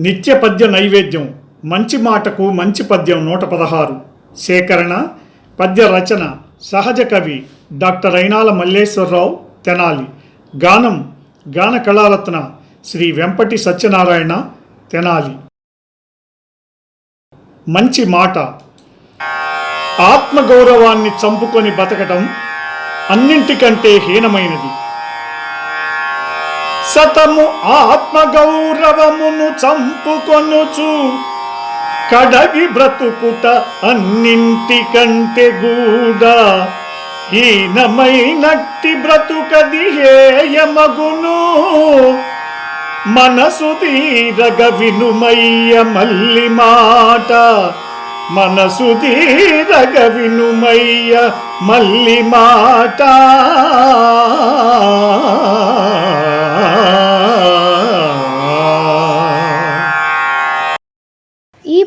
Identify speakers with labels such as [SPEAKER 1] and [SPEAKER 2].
[SPEAKER 1] నిత్య పద్య నైవేద్యం మంచి మాటకు మంచి పద్యం నూట పదహారు. సేకరణ పద్య రచన సహజ కవి డాక్టర్ అయినాల మల్లేశ్వరరావు తెనాలి. గానం గాన కళారత్న శ్రీ వెంపటి సత్యనారాయణ తెనాలి. మంచి మాట. ఆత్మగౌరవాన్ని చంపుకొని బతకటం అన్నింటికంటే హీనమైనది. సతము ఆత్మగౌరవమును చంపుకొనుచు. కడగి బ్రతుకుట అన్నింటికంటే గూడా హీనమైనట్టి బ్రతుకది హేయమగును. మనసు తీరగ వినుమయ్య మల్లి మాట. మనసు తీరగ వినుమయ్య మల్లి మాట.